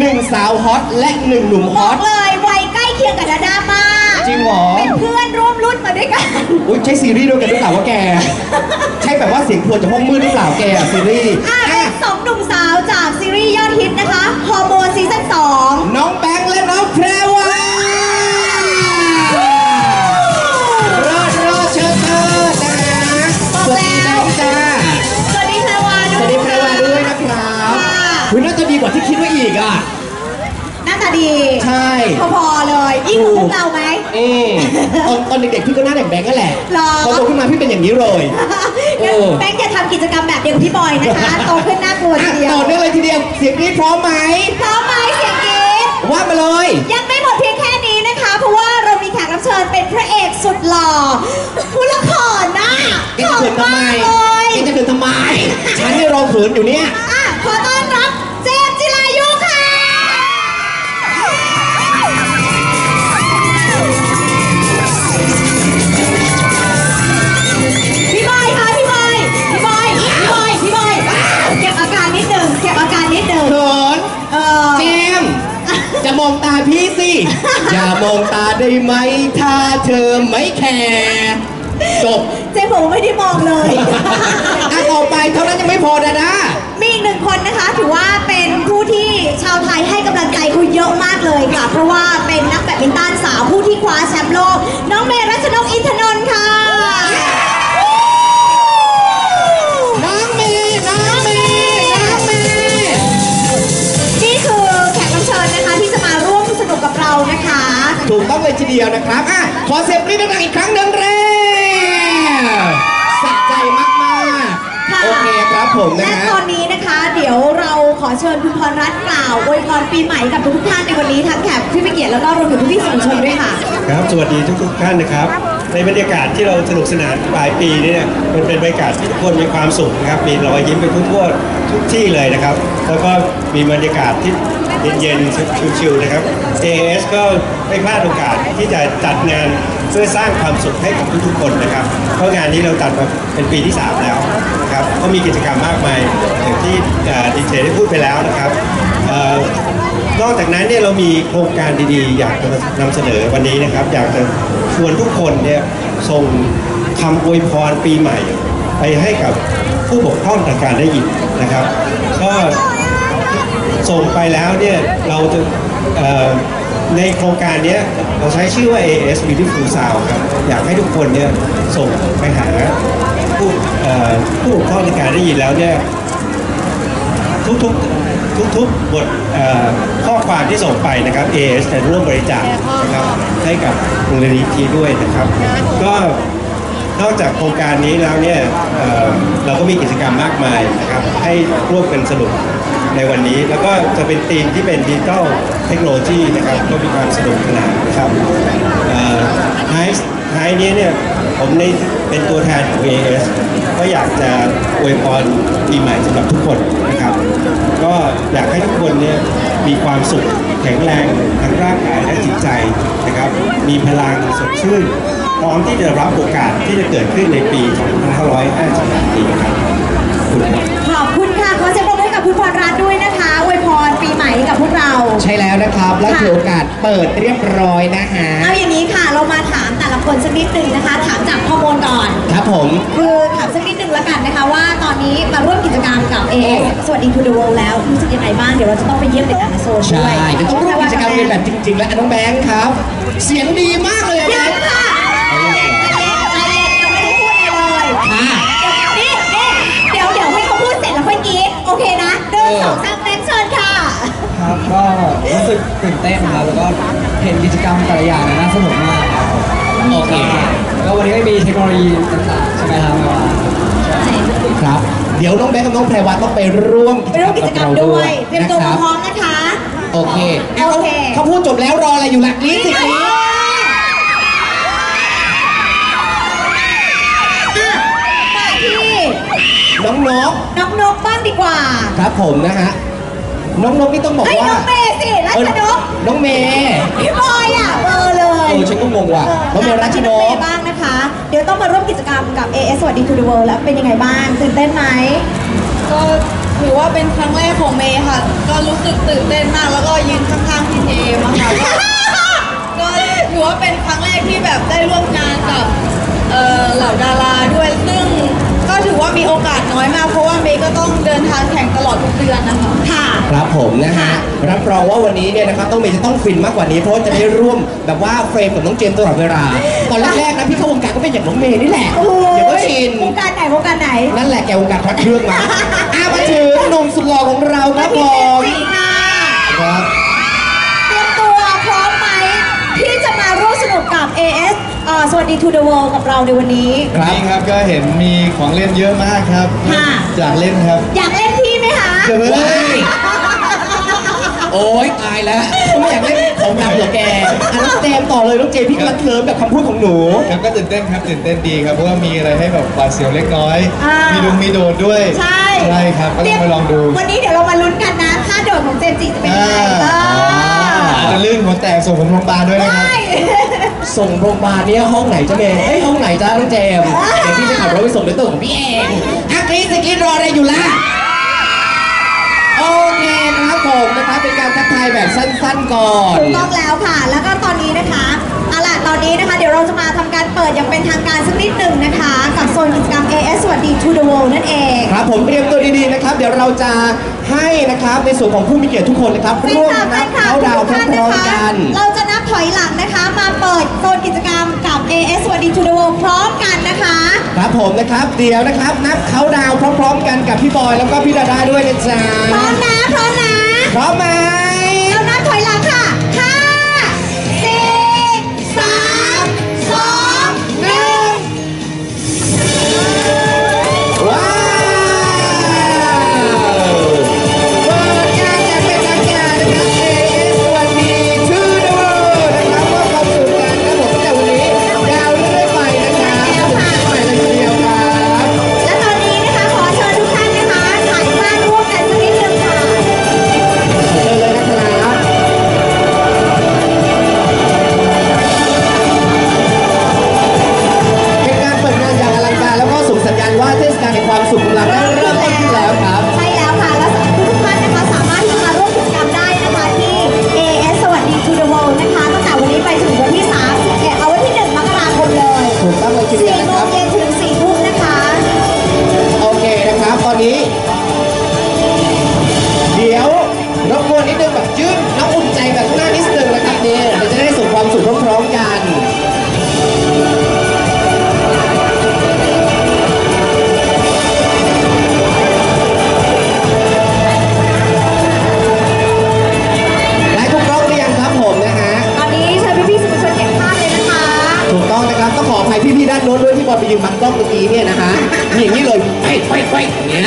หนึ่งสาวฮอตและหนึ่งหนุ่มฮบออกต เลยวัยใกล้เคียงกับดาดามากจริงเหรอ เป็นเพื่อนร่วมรุ่นมาด้วยกัน อุ้ยใช่ซีรีส์ด้วยกันหรือเปล่าวะแก ใช่แบบว่าเสียงพวนจากห้องมืดหรือเปล่าแกอะซีรีส์อะอะ เป็นสองหนุ่มสาวจากซีรีส์ยอดฮิตนะคะ ฮอร์โมนซีซั่นสอง น้าตาดีใช่ พอๆเลย ยิ่งกว่าพวกเราไหมอืมตอนตอนเด็กๆพี่ก็หน้าแดงๆนั่นแหละหรอ พอโตขึ้นมาพี่เป็นอย่างนี้เลยโอ้แบงค์จะทำกิจกรรมแบบเดียวกับพี่บอยนะคะ โตขึ้นน่ากลัวอะทีเดียวต่อเนื่องเลยทีเดียวเสียงนี้พร้อมไหมพร้อมไหมเสียงกรี๊ด ว่ามาเลย ยังไม่หมดเพียงแค่นี้นะคะ เพราะว่าเรามีแขกรับเชิญเป็นพระเอกสุดหล่อผู้ละครนะเอ็งจะเขินทำไมเขินากเลยเอ็งจะเขินทำไม ฉันนี่รอเขินอยู่เนี่ย อย่ามองตาได้ไหม ถ้าเธอไม่แคร์จบเจมส์บอกว่าไม่ได้มองเลย อะต่อไปเท่านั้นยังไม่พอนะนะ มีอีกหนึ่งคนนะคะ ถือว่าเป็นผู้ที่ชาวไทยให้กำลังใจคุณเยอะมากเลยค่ะ เพราะว่าเป็นนักแบดมินตันสาวผู้ที่คว้าแชมป์โลก น้องเมรัชนกอินท เลยทีเดียวนะครับอะขอเสียงปรบมือดังๆอีกครั้งหนึ่งเร็วสะใจมากๆ โอเคครับผมนะและฮะ ตอนนี้นะคะ เดี๋ยวเราขอเชิญคุณพรรัตน์กล่าวอวยพรปีใหม่กับทุกท่านในวันนี้ทั้งแขกผู้มีเกียรติแล้วก็รวมถึงพี่ๆสื่อมวลชนด้วยค่ะ ครับสวัสดีทุกๆท่านนะครับ ในบรรยากาศที่เราสนุกสนานปลายปีนี้เนี่ยมันเป็นบรรยากาศที่ทุกคนมีความสุขนะครับมีรอยยิ้มไปทั่วๆทุกที่เลยนะครับ แล้วก็มีบรรยากาศที่ เย็นๆ ชิลๆนะครับ AS ก็ไม่พลาดโอกาสที่จะจัดงานเพื่อสร้างความสุขให้กับทุกๆ คนนะครับ เพราะงานนี้เราจัดมาเป็นปีที่ 3 แล้วนะครับ ก็มีกิจกรรมมากมายอย่างที่ดีเจได้พูดไปแล้วนะครับออนอกจากนั้นเนี่ยเรามีโครงการดีๆ อยากจะนำเสนอวันนี้นะครับ อยากจะชวนทุกคนเนี่ยส่งคำอวยพรปีใหม่ ไปให้กับผู้บกพร่องทางการได้ยินนะครับ ก็ ส่งไปแล้วเนี่ยเราจะในโครงการนี้เราใช้ชื่อว่า AS Beautiful Sound ครับอยากให้ทุกคนเนี่ยส่งไปหาผู้ผู้บกพร่องทางการได้ยินแล้วเนี่ยทุกๆทุกๆบทเอ่อข้อความที่ส่งไปนะครับ AS จะร่วมบริจาคนะครับให้กับมูลนิธิด้วยนะครับ ก็นอกจากโครงการนี้แล้วเนี่ยเเราก็มีกิจกรรมมากมายนะครับให้ร่วมกันสนุก ในวันนี้ แล้วก็จะเป็นธีมที่เป็นดิจิทัลเทคโนโลยีนะครับก็มีความสนุกสนานนะครับไฮไฮนี้เนี่ยผมในเป็นตัวแทนของ AS ก็อยากจะอวยพรปีใหม่สำหรับทุกคนนะครับ ก็อยากให้ทุกคนเนี่ยมีความสุขแข็งแรงทั้งร่างกายและจิตใจนะครับ มีพลังสดชื่นพร้อมที่จะรับโอกาสที่จะเกิดขึ้นในปี 2558นี้ครับขอบคุณครับ พวกเราใช่แล้วนะครับ และค่ะถือโอกาสเปิดเรียบร้อยนะฮะเอาอย่างนี้ค่ะเรามาถามแต่ละคนสักนิดหนึ่งนะคะ ถามจากฮอร์โมนก่อน ครับผม คือถามสักนิดหนึ่งแล้วกันนะคะว่าตอนนี้มาร่วมกิจกรรมกับ AS สวัสดีทูเดอะเวิลด์แล้วรู้สึกยังไงบ้างเดี๋ยวเราจะต้องไปเยี่ยมเด็กอาโซนด้ใช่วยเดี๋ยวต้องร่วมกิจกรรมกันแบบจริง ๆ และน้องแบงค์ครับ เสียงดีมากเลยอะแบยังงค์ค่ะ ตื่นเต้นครับแล้วก็เห็นกิจกรรมแต่ละอย่างน่าสนุกมากครับโอเคแล้วก็วันนี้ก็มีเทคโนโลยีต่างๆใช่ไหมครับมาใช่ครับ เดี๋ยวน้องแบงค์กับน้องแพรวาต้องไปร่วมไปร่วมกิจกรรมด้วยเตรียมตัวนะคมารับพร้อมนะคะ โอเคโอเคเขาพูดจบแล้วรออะไรอยู่ล่ะกรี๊ดสิกรี๊ดอะมาที่น้องนกน้องนกบ้างดีกว่า ครับผมนะฮะ น้องนกนี่ต้องบอกเฮ้ยว่าน้องเมย์สิรัชนกน้องเมย์พี่บอยอะเบอร์เลยเออฉันก็งงว่ะน้องเมรัชนก บ้างนะคะ เดี๋ยวต้องมาร่วมกิจกรรมกับ AS สวัสดีทูด h e เวิ l d แล้วเป็นยังไงบ้างตื่นเต้นไหม ก็ถือว่าเป็นครั้งแรกของเมค่ะ ก็รู้สึกตื่นเต้นมาก แล้วก็ยืนข้างๆพี่เจมส์ค่ะก็ถือว่าเป็นครั้งแรกที่แบบได้ร่วมงานกับเหล่าดาราด้วย ซึ่งก็ถือว่ามีโอกาสน้อยมากเพราะ ต้องเดินทางแข่งตลอดทุกเดือนนะคะ ค่ะ ครับผมนะฮะ รับรองว่าวันนี้เนี่ยนะครับต้องเมย์จะต้องฟินมากกว่านี้ เพราะว่าจะได้ร่วมแบบว่าเฟรมกับน้องเจมส์ตลอดเวลา ตอนแรกๆนะพี่เข้าวงการก็เป็นอย่างน้องเมย์นี่แหละโอ้โหเดี๋ยวก็ชิน วงการไหนวงการไหนนั่นแหละแกวงการพระเครื่องมาอามาถึงหนุ่มสุดหล่อของเราครับผพี่เจมมส์จีค่ะครับ เตรียมตัวพร้อมไหมที่จะมาร่วมสนุกกับ AS เอ่อสวัสดี To the World กับเราในวันนี้ครับนี่ครับก็เห็นมีของเล่นเยอะมากครับ ค่ะอยากเล่นครับอยากเล่นพี่ไหมคะจะไม่เฮ้ย โอ้ยตายแล้วไม่อยากเล่นของดำเหรอแกอันนั้นเจมส์ต่อเลยน้องเจมส์พี่กำลังเคลิ้มกับคำพูดของหนู ครับก็ตื่นเต้นครับตื่นเต้นดีครับเพราะว่ามีอะไรให้แบบหวาดเสียวเล็กน้อย อ่ามี มีลุงมีโดดด้วยใช่ใช่ครับก็ต้องมาลองดูวันนี้เดี๋ยวเรามาลุ้นกันนะท่าโดดของเจมส์จิจะเป็นยังไงอ่าเออจะลื่นหัวแตกส่งผมโรงพยาบาลด้วยนะครับได้ ส่งโรงพยาบาลเนี่ยห้องไหนจ้าเมย์เอ้ยห้องไหนจ้าน้องเจมส์เดี๋ยวพี่จะขับรถไปส่งด้วยตัวของพี่เองอะกรี๊ดสกรี๊ดรออะไรอยู่ล่ะ โอเคครับผมนะครับเป็นการทักทายแบบสั้นๆก่อน ถูกต้องแล้วค่ะ แล้วก็ตอนนี้นะคะเอาล่ะตอนนี้นะคะ เดี๋ยวเราจะมาทำการเปิดอย่างเป็นทางการสักนิดหนึ่งนะคะ กับโซนกิจกรรม AS สวัสดี To the World นั่นเอง ครับผมเตรียมตัวดีๆนะครับ เดี๋ยวเราจะให้นะครับในส่วนของผู้มีเกียรติทุกคนนะครับแฟนร่วมคลับแฟนับนคลับเขาดาวน์ทุกพท่านร้อนะมๆคะกัน เราจะนับ ถอยหลังนะคะ มาเปิดโซนกิจกรรมกับ AS สวัสดี To the World พร้อมกันนะคะ ครับผมนะครับ เดี๋ยวนะครับ นับเขาดาวน์พร้อมๆกันกับพี่บอยแล้วก็พี่ดาด้าด้วยนะจ๊ะพร้อมนะพร้อมนะ เมื่อกี้เนี่ยนะคะนี่อย่างนี้เลยไปไปไปอย่างเงี้ย